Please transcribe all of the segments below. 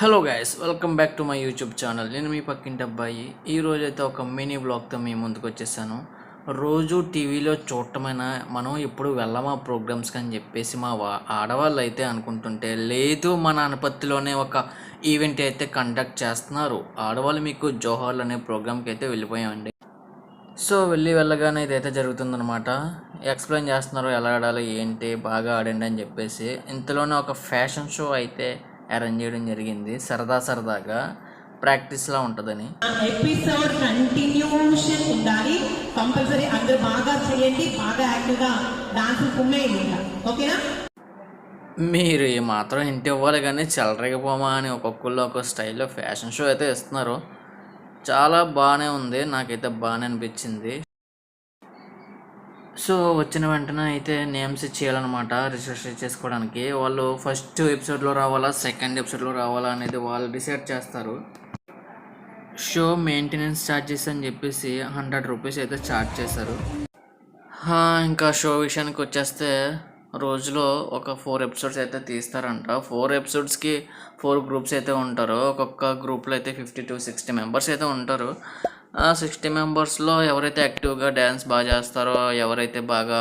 Hello guys welcome back to my YouTube channel నేను మీ పక్కింటి అబ్బాయి. ఈ అయితే ఒక మినీ బ్లాగ్తో మీ ముందుకు వచ్చేసాను. రోజు టీవీలో చూడటమైన మనం ఇప్పుడు వెళ్ళమా ప్రోగ్రామ్స్కి అని చెప్పేసి మా వా ఆడవాళ్ళు అయితే అనుకుంటుంటే లేదు మన అనపత్తిలోనే ఒక ఈవెంట్ అయితే కండక్ట్ చేస్తున్నారు. ఆడవాళ్ళు మీకు జోహార్లు అనే ప్రోగ్రామ్కి అయితే వెళ్ళిపోయామండి. సో వెళ్ళి వెళ్ళగానే ఇదైతే జరుగుతుందనమాట ఎక్స్ప్లెయిన్ చేస్తున్నారు ఎలా ఆడాలి ఏంటి బాగా ఆడండి అని చెప్పేసి. ఇంతలోనే ఒక ఫ్యాషన్ షో అయితే అరేంజ్ చేయడం జరిగింది. సరదా సరదాగా ప్రాక్టీస్లా ఉంటుందని. ఎపిసోడ్ కంటిన్యూషన్ ఉండాలి. కంపల్సరీ అందరూ బాగా చేయండి బాగా యాక్టివ్గా డాన్స్ కుమ్మేయండి ఓకేనా మీరు ఈ మాత్రం ఇంటి ఇవ్వాలి కానీ చెలరగిపోమా అని ఒక్కొక్కళ్ళు ఒక స్టైల్లో ఫ్యాషన్ షో అయితే ఇస్తున్నారు. చాలా బాగానే ఉంది. నాకైతే బాగానే అనిపించింది. సో వచ్చిన వెంటనే అయితే నేమ్స్ ఇచ్చేయాలన్నమాట రిజిస్టర్ చేసుకోవడానికి. వాళ్ళు ఫస్ట్ ఎపిసోడ్లో రావాలా సెకండ్ ఎపిసోడ్లో రావాలా అనేది వాళ్ళు డిసైడ్ చేస్తారు. షో మెయింటెనెన్స్ ఛార్జెస్ అని చెప్పేసి హండ్రెడ్ రూపీస్ అయితే ఛార్జ్ చేశారు. ఇంకా షో విషయానికి వచ్చేస్తే రోజులో ఒక ఫోర్ ఎపిసోడ్స్ అయితే తీస్తారంట. ఫోర్ ఎపిసోడ్స్కి ఫోర్ గ్రూప్స్ అయితే ఉంటారు. ఒక్కొక్క గ్రూప్లో అయితే ఫిఫ్టీ టు సిక్స్టీ మెంబర్స్ అయితే ఉంటారు. సిక్స్టీ మెంబర్స్లో ఎవరైతే యాక్టివ్గా డ్యాన్స్ బాగా చేస్తారో ఎవరైతే బాగా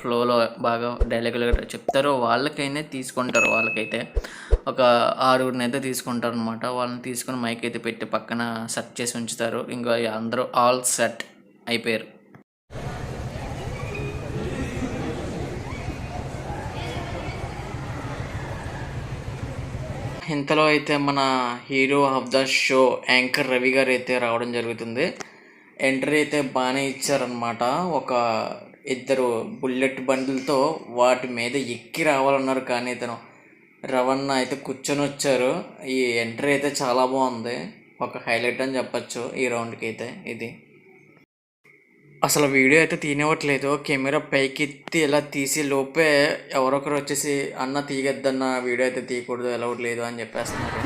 ఫ్లోలో బాగా డైలాగులు చెప్తారో వాళ్ళకైనా తీసుకుంటారు. వాళ్ళకైతే ఒక ఆరుగురిని అయితే తీసుకుంటారు అనమాట వాళ్ళని తీసుకొని మైక్ అయితే పెట్టి పక్కన సెట్ చేసి ఉంచుతారు. ఇంకా అందరూ ఆల్ సెట్ అయిపోయారు. ఇంతలో అయితే మన hero of the show anchor Ravi గారు అయితే రావడం జరుగుతుంది. ఎంట్రీ అయితే బాగానే ఇచ్చారనమాట ఒక ఇద్దరు బుల్లెట్ బండ్లతో వాటి మీద ఎక్కి రావాలన్నారు. కానీ ఇతను రవణ అయితే కూర్చొని వచ్చారు. ఈ ఎంట్రీ అయితే చాలా బాగుంది. ఒక హైలైట్ అని చెప్పచ్చు ఈ రౌండ్కి అయితే ఇది. అసలు వీడియో అయితే తీనివ్వట్లేదు. కెమెరా పైకి ఎత్తి ఇలా తీసి లోపే ఎవరొకరు వచ్చేసి అన్న తీయొద్దన్న వీడియో అయితే తీయకూడదు ఎలా లేదు అని చెప్పేస్తున్నారు.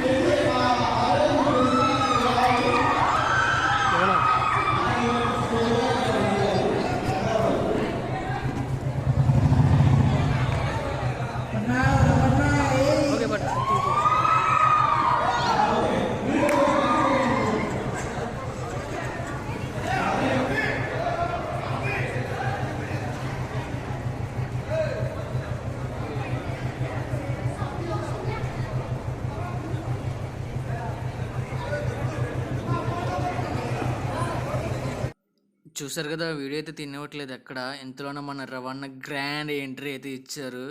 చూసారు కదా వీడియో అయితే తినవట్లేదు ఎక్కడ. ఇంతలోనే మన రవాణా గ్రాండ్ ఎంట్రీ అయితే ఇచ్చారు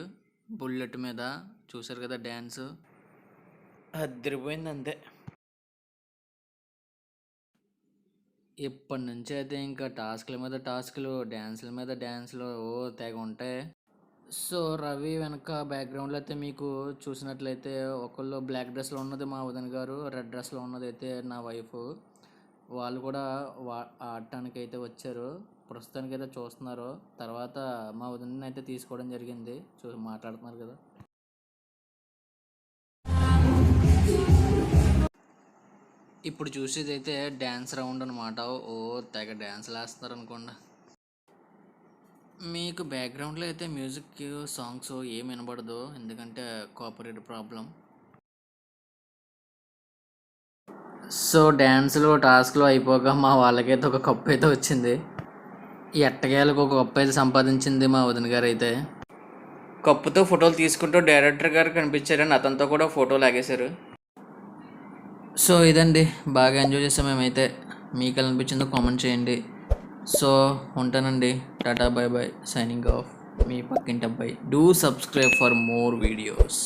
బుల్లెట్ మీద. చూసారు కదా డ్యాన్స్. అదిరిపోయింది అంతే. ఇప్పటి నుంచి అయితే ఇంకా టాస్క్ల మీద టాస్క్లు డ్యాన్స్ల మీద డ్యాన్స్లు ఓ తెగ ఉంటాయి. సో రవి వెనక బ్యాక్గ్రౌండ్లో అయితే మీకు చూసినట్లయితే ఒకళ్ళు బ్లాక్ డ్రెస్లో ఉన్నది మా వదిన గారు రెడ్ డ్రెస్లో ఉన్నది అయితే నా వైఫ్ వాళ్ళు కూడా వా ఆడటానికి అయితే వచ్చారు. ప్రస్తుతానికి అయితే చూస్తున్నారు. తర్వాత మా వదిన అయితే తీసుకోవడం జరిగింది. చూ మాట్లాడుతున్నారు కదా. ఇప్పుడు చూసేది అయితే డ్యాన్స్ రౌండ్ అనమాట ఓ తెగ డ్యాన్స్లు వేస్తున్నారు అనుకోండి. మీకు బ్యాక్గ్రౌండ్లో అయితే మ్యూజిక్ సాంగ్స్ ఏం వినబడదు. ఎందుకంటే కాపరేట్ ప్రాబ్లం. సో డ్యాన్స్లు టాస్క్లు అయిపోగా మా వాళ్ళకైతే ఒక కప్పు అయితే వచ్చింది. ఈ ఎట్టకేలకు ఒక కప్పు అయితే సంపాదించింది మా వదిన గారు అయితే. కప్పుతో ఫోటోలు తీసుకుంటూ డైరెక్టర్ గారు కనిపించారని అతనితో కూడా ఫోటో లాగేశారు. సో ఇదండి. బాగా ఎంజాయ్ చేసాం మేమైతే. మీకు అనిపించిందో కామెంట్ చేయండి. సో ఉంటానండి. Tata bye bye. Signing off మీ పక్కింటి అబ్బాయి. Do subscribe for more videos.